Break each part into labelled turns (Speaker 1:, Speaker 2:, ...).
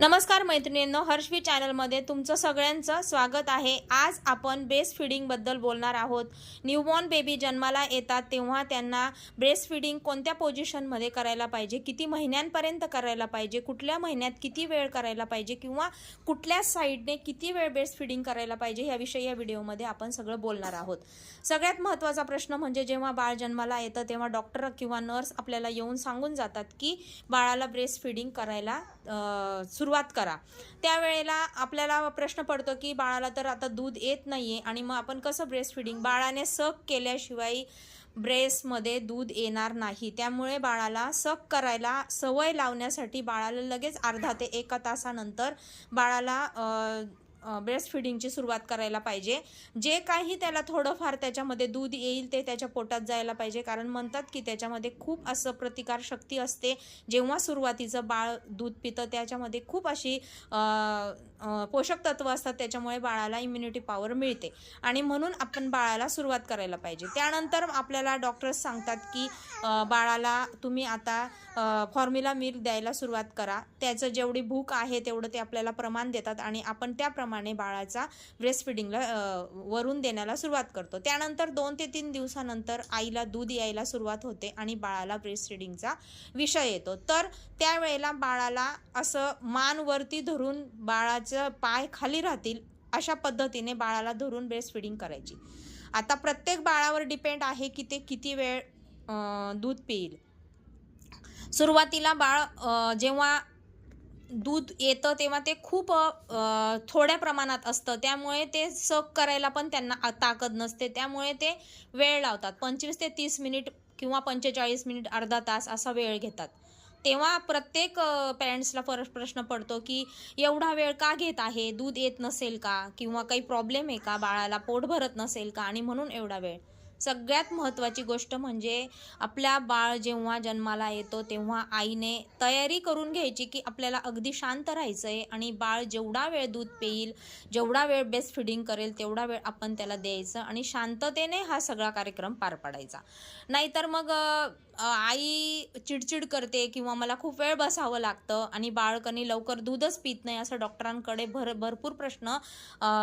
Speaker 1: नमस्कार मैत्रिणींनो हर्षवी चॅनलमध्ये तुमचं सगळ्यांचं स्वागत आहे. आज आपण ब्रेस्ट फिडिंगबद्दल बोलणार आहोत. न्यूबॉर्न बेबी जन्माला येतात तेव्हा त्यांना ब्रेस्ट फिडिंग कोणत्या पोझिशनमध्ये करायला पाहिजे? किती महिन्यांपर्यंत करायला पाहिजे? कुठल्या महिन्यात किती वेळ करायला पाहिजे? किंवा कुठल्या साईडने किती वेळ ब्रेस्ट फिडिंग करायला पाहिजे? ह्याविषयी या व्हिडिओमध्ये आपण सगळं बोलणार आहोत. सगळ्यात महत्त्वाचा प्रश्न म्हणजे जेव्हा बाळ जन्माला येतं तेव्हा डॉक्टर किंवा नर्स आपल्याला येऊन सांगून जातात की बाळाला ब्रेस्ट फिडिंग करायला सुरुवात करा. त्यावेळेला आपल्याला प्रश्न पडतो की बाळाला तर आता दूध येत नाही आहे आणि मग आपण कसं ब्रेस्ट फिडिंग बाळाने सक केल्याशिवाय ब्रेस्टमध्ये दूध येणार नाही. त्यामुळे बाळाला सक करायला सवय लावण्यासाठी बाळाला लगेच अर्धा ते एका तासानंतर बाळाला ब्रेस्ट फिडिंगची सुरुवात करायला पाहिजे. जे काही त्याला थोडंफार त्याच्यामध्ये दूध येईल ते त्याच्या पोटात जायला पाहिजे. कारण म्हणतात की त्याच्यामध्ये खूप असं प्रतिकार शक्ती असते. जेव्हा सुरुवातीचं बाळ दूध पितं त्याच्यामध्ये खूप अशी पोषक तत्व असतात. त्याच्यामुळे बाळाला इम्युनिटी पॉवर मिळते. आणि म्हणून आपण बाळाला सुरुवात करायला पाहिजे. त्यानंतर आपल्याला डॉक्टर्स सांगतात की बाळाला तुम्ही आता फॉर्म्युला मिल्क द्यायला सुरुवात करा. त्याचं जेवढी भूक आहे तेवढं ते आपल्याला प्रमाण देतात. आणि आपण त्याप्रमाणे बाळाचा ब्रेस्ट फिडिंगला वरून देण्याला सुरुवात करतो. त्यानंतर दोन ते तीन दिवसानंतर आईला दूध यायला सुरुवात होते आणि बाळाला ब्रेस्ट फिडिंगचा विषय येतो. तर त्यावेळेला बाळाला असं मान वरती धरून बाळाचं पाय खाली राहतील अशा पद्धतीने बाळाला धरून ब्रेस्ट फिडिंग करायची. आता प्रत्येक बाळावर डिपेंड आहे की ते किती वेळ दूध पिईल. सुरुवातीला बाळ जेव्हा दूध येतं तेव्हा ते खूप थोड्या प्रमाणात असतं. त्यामुळे ते सक करायला पण त्यांना ताकद नसते. त्यामुळे ते वेळ लावतात. पंचवीस ते तीस मिनिट किंवा पंचेचाळीस मिनिट अर्धा तास असा वेळ घेतात. तेव्हा प्रत्येक पॅरेंट्सला पर प्रश्न पडतो की एवढा वेळ का घेत आहे? दूध येत नसेल का? किंवा काही प्रॉब्लेम आहे का? बाळाला पोट भरत नसेल का? आणि म्हणून एवढा वेळ. सगळ्यात महत्त्वाची गोष्ट म्हणजे आपल्या बाळ जेव्हा जन्माला येतो तेव्हा आईने तयारी करून घ्यायची की आपल्याला अगदी शांत राहायचं आहे आणि बाळ जेवढा वेळ दूध पेईल जेवढा वेळ बेस्ट फिडिंग करेल तेवढा वेळ आपण त्याला द्यायचं आणि शांततेने हा सगळा कार्यक्रम पार पाडायचा. नाहीतर मग आई चिडचिड करते किंवा मला खूप वेळ बसावं लागतं आणि बाळकणी लवकर दूधच पित नाही असं डॉक्टरांकडे भर भरपूर प्रश्न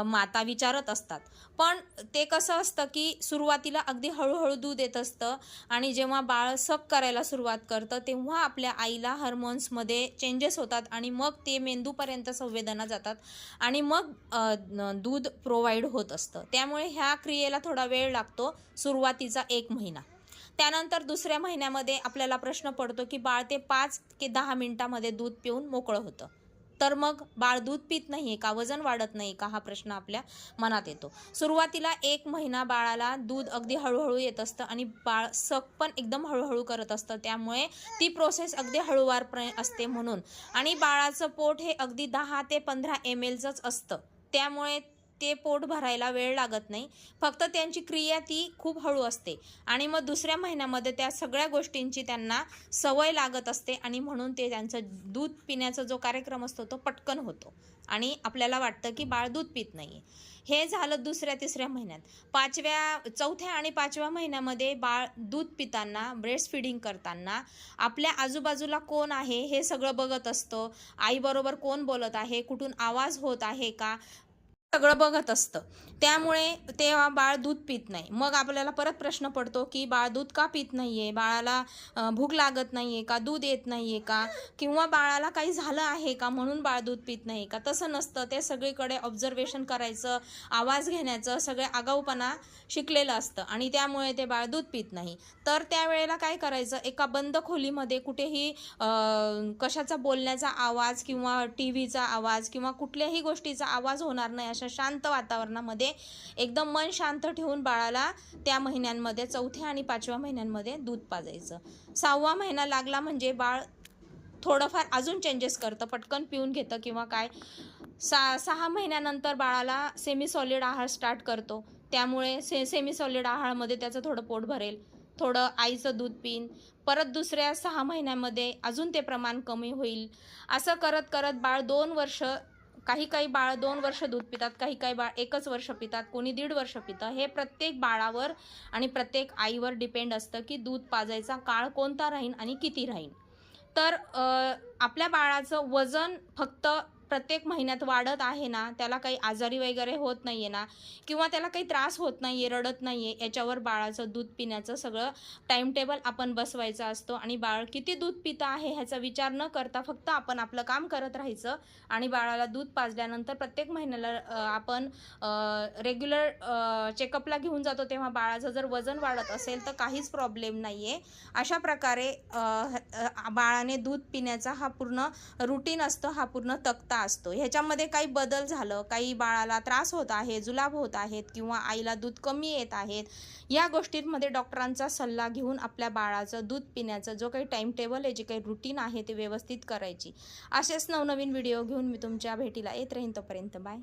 Speaker 1: माता विचारत असतात. पण ते कसं असतं की सुरुवातीला अगदी हळूहळू दूध येत असतं आणि जेव्हा बाळ सक करायला सुरुवात करतं तेव्हा आपल्या आईला हार्मोन्समध्ये चेंजेस होतात आणि मग ते मेंदूपर्यंत संवेदना जातात आणि मग दूध प्रोव्हाइड होत असतं. त्यामुळे ह्या क्रियेला थोडा वेळ लागतो सुरुवातीचा एक महिना. त्यानंतर दुसऱ्या महिन्यामध्ये आपल्याला प्रश्न पडतो की बाळ ते पाच ते दहा मिनिटामध्ये दूध पिऊन मोकळं होतं. तर मग बाळ दूध पित नाही का? वजन वाढत नाही का? हा प्रश्न आपल्या मनात येतो. सुरुवातीला एक महिना बाळाला दूध अगदी हळूहळू येत असतं आणि बाळ सक पण एकदम हळूहळू करत असतं. त्यामुळे ती प्रोसेस अगदी हळूवारपणे प्र- असते म्हणून. आणि बाळाचं पोट हे अगदी दहा ते पंधरा एम एलचंच असतं. त्यामुळे ते पोट भरायला वेळ लागत नाही. फक्त त्यांची क्रिया ती खूप हळू असते. आणि मग दुसऱ्या महिन्यामध्ये त्या सगळ्या गोष्टींची त्यांना सवय लागत असते आणि म्हणून ते त्यांचं दूध पिण्याचा जो कार्यक्रम असतो तो पटकन होतो. आणि आपल्याला वाटतं की बाळ दूध पित नाही हे झालं दुसऱ्या तिसऱ्या महिन्यात. पाचव्या चौथ्या आणि पाचव्या महिन्यामध्ये बाळ दूध पिताना ब्रेस्ट फिडिंग करताना आपल्या आजूबाजूला कोण आहे हे सगळं बघत असतं. आईबरोबर कोण बोलत आहे? कुठून आवाज होत आहे का? सगळं बघत असतं. त्यामुळे तेव्हा बाळ दूध पित नाही. मग आपल्याला परत प्रश्न पडतो की बाळ दूध का पित नाहीये? बाळाला भूक लागत नाहीये का? दूध येत नाहीये का? किंवा बाळाला काही झालं आहे का म्हणून बाळ दूध पित नाही का? तसं नसतं. ते सगळीकडे ऑब्झर्वेशन करायचं आवाज घेण्याचं सगळे आगाऊपणा शिकलेलं असतं आणि त्यामुळे ते बाळ दूध पित नाही. तर त्यावेळेला काय करायचं? एका बंद खोलीमध्ये कुठेही कशाचा बोलण्याचा आवाज किंवा टी व्हीचा आवाज किंवा कुठल्याही गोष्टीचा आवाज होणार नाही अशा शांत वातावरणामध्ये एकदम मन शांत ठेवून बाळाला त्या महिन्यांमध्ये चौथ्या आणि पाचव्या महिन्यांमध्ये दूध पाजायचं. सहावा महिना लागला म्हणजे बाळ थोडंफार अजून चेंजेस करतं. पटकन पिऊन घेतं किंवा काय. सा सहा महिन्यानंतर बाळाला सेमी सॉलिड आहार स्टार्ट करतो. त्यामुळे से सेमी सॉलिड आहारमध्ये त्याचं थोडं पोट भरेल. थोडं आईचं दूध पिन. परत दुसऱ्या सहा महिन्यामध्ये अजून ते प्रमाण कमी होईल. असं करत करत बाळ दोन वर्ष काही काही बाळ दोन वर्ष दूध पितात काही काही बाळ एकच वर्ष पितात कोणी दीड वर्ष पितं हे प्रत्येक बाळावर आणि प्रत्येक आईवर डिपेंड असतं की दूध पाजायचा काळ कोणता राहीन आणि किती राहीन. तर आपल्या बाळाचं वजन फक्त प्रत्येक महिन्यात वाढत आहे ना त्याला काही आजारी वगैरे होत नाही आहे ना किंवा त्याला काही त्रास होत नाही आहे रडत नाही आहे याच्यावर बाळाचं दूध पिण्याचं सगळं टाईमटेबल आपण बसवायचा असतो आणि बाळ किती दूध पितं आहे ह्याचा विचार न करता फक्त आपण आपलं काम करत राहायचं आणि बाळाला दूध पाजल्यानंतर प्रत्येक महिन्याला आपण रेग्युलर चेकअपला घेऊन जातो तेव्हा बाळाचं जर वजन वाढत असेल तर काहीच प्रॉब्लेम नाही आहे अशा प्रकारे बाळाने दूध पिण्याचा हा पूर्ण रुटीन असतं हा पूर्ण तक्ता असतो. ह्याच्यामध्ये काही बदल झालं काही बाळाला त्रास होत आहे जुलाब होत आहेत किंवा आईला दूध कमी येत आहेत या गोष्टींमध्ये डॉक्टरांचा सल्ला घेऊन आपल्या बाळाचं दूध पिण्याचं जो काही टाईम टेबल आहे जे काही रुटीन आहे ते व्यवस्थित करायची. असेच नवनवीन व्हिडिओ घेऊन मी तुमच्या भेटीला येत राहीन तोपर्यंत. बाय